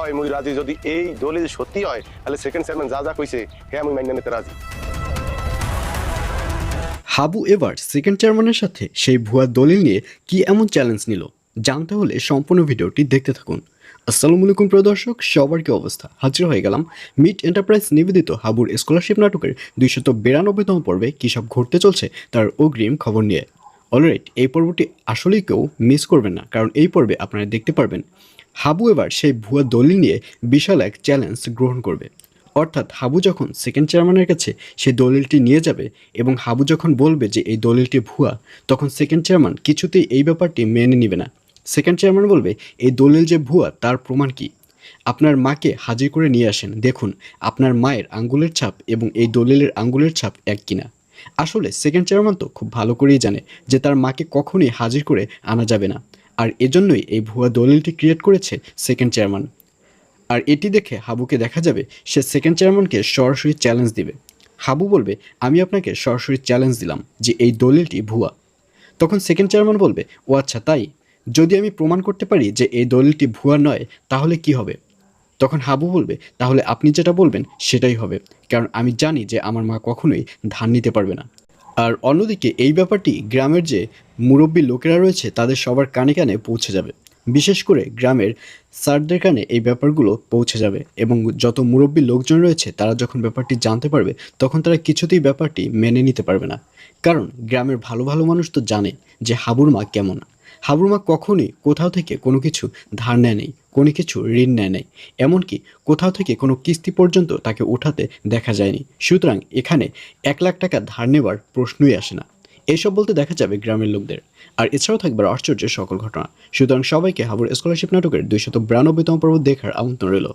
হয় মুই রাজি যদি এই দলিল সত্যি হয়, তাহলে সেকেন্ড চেয়ারম্যান যা যা কইছে হ্যাঁ আমি মাইনা নিতে রাজি। হাবু এবার সেকেন্ড চেয়ারম্যানের সাথে সেই ভুয়া দলিল নিয়ে কি এমন চ্যালেঞ্জ নিল, জানতে হলে সম্পূর্ণ ভিডিওটি দেখতে থাকুন। আসসালামু আলাইকুম প্রিয় দর্শক, সবার কি অবস্থা? হাজির হয়ে গেলাম মিট এন্টারপ্রাইজ নিবেদিত হাবুর স্কলারশিপ নাটকের দুইশত বিরানব্বইতম পর্বে কী সব ঘটতে চলছে, তার অগ্রিম খবর নিয়ে। অলরাইট এই পর্বটি আসলেই কেউ মিস করবেন না। কারণ এই পর্বে আপনারা দেখতে পারবেন, হাবু এবার সেই ভুয়া দলিল নিয়ে বিশাল এক চ্যালেঞ্জ গ্রহণ করবে। অর্থাৎ হাবু যখন সেকেন্ড চেয়ারম্যানের কাছে সেই দলিলটি নিয়ে যাবে এবং হাবু যখন বলবে যে এই দলিলটি ভুয়া, তখন সেকেন্ড চেয়ারম্যান কিছুতেই এই ব্যাপারটি মেনে নেবে না। সেকেন্ড চেয়ারম্যান বলবে, এই দলিল যে ভুয়া, তার প্রমাণ কি? আপনার মাকে হাজির করে নিয়ে আসেন। দেখুন, আপনার মায়ের আঙ্গুলের ছাপ এবং এই দলিলের আঙ্গুলের ছাপ এক কিনা। আসলে সেকেন্ড চেয়ারম্যান তো খুব ভালো করেই জানে যে তার মাকে কখনই হাজির করে আনা যাবে না। আর এজন্যই এই ভুয়া দলিলটি ক্রিয়েট করেছে সেকেন্ড চেয়ারম্যান আর এটি দেখে হাবুকে দেখা যাবে সে সেকেন্ড চেয়ারম্যানকে সরাসরি চ্যালেঞ্জ দিবে। হাবু বলবে, আমি আপনাকে সরাসরি চ্যালেঞ্জ দিলাম যে এই দলিলটি ভুয়া। তখন সেকেন্ড চেয়ারম্যান বলবে, ও আচ্ছা তাই? যদি আমি প্রমাণ করতে পারি যে এই দলিলটি ভুয়া নয়, তাহলে কি হবে? তখন হাবু বলবে, তাহলে আপনি যেটা বলবেন সেটাই হবে। কারণ আমি জানি যে আমার মা কখনোই ধান নিতে পারবে না। আর অন্যদিকে এই ব্যাপারটি গ্রামের যে মুরব্বী লোকেরা রয়েছে, তাদের সবার কানে কানে পৌঁছে যাবে। বিশেষ করে গ্রামের স্যারদের কানে এই ব্যাপারগুলো পৌঁছে যাবে এবং যত মুরব্বী লোকজন রয়েছে, তারা যখন ব্যাপারটি জানতে পারবে, তখন তারা কিছুতেই ব্যাপারটি মেনে নিতে পারবে না। কারণ গ্রামের ভালো ভালো মানুষ তো জানে যে হাবুর মা কেমন। হাবুর মা কখনই কোথাও থেকে কোনো কিছু ধার নেয় নেই, কোনো কিছু ঋণ নেয় নেই। এমনকি কোথাও থেকে কোনো কিস্তি পর্যন্ত তাকে উঠাতে দেখা যায়নি। সুতরাং এখানে এক লাখ টাকা ধার নেবার প্রশ্নই আসে না। এইসব বলতে দেখা যাবে গ্রামের লোকদের। আর এছাড়াও থাকবে আশ্চর্যের সকল ঘটনা। সুতরাং সবাইকে হাবুর স্কলারশিপ নাটকের দুইশত বিরানব্বইতম পর্ব দেখার আমন্ত্রণ রইল।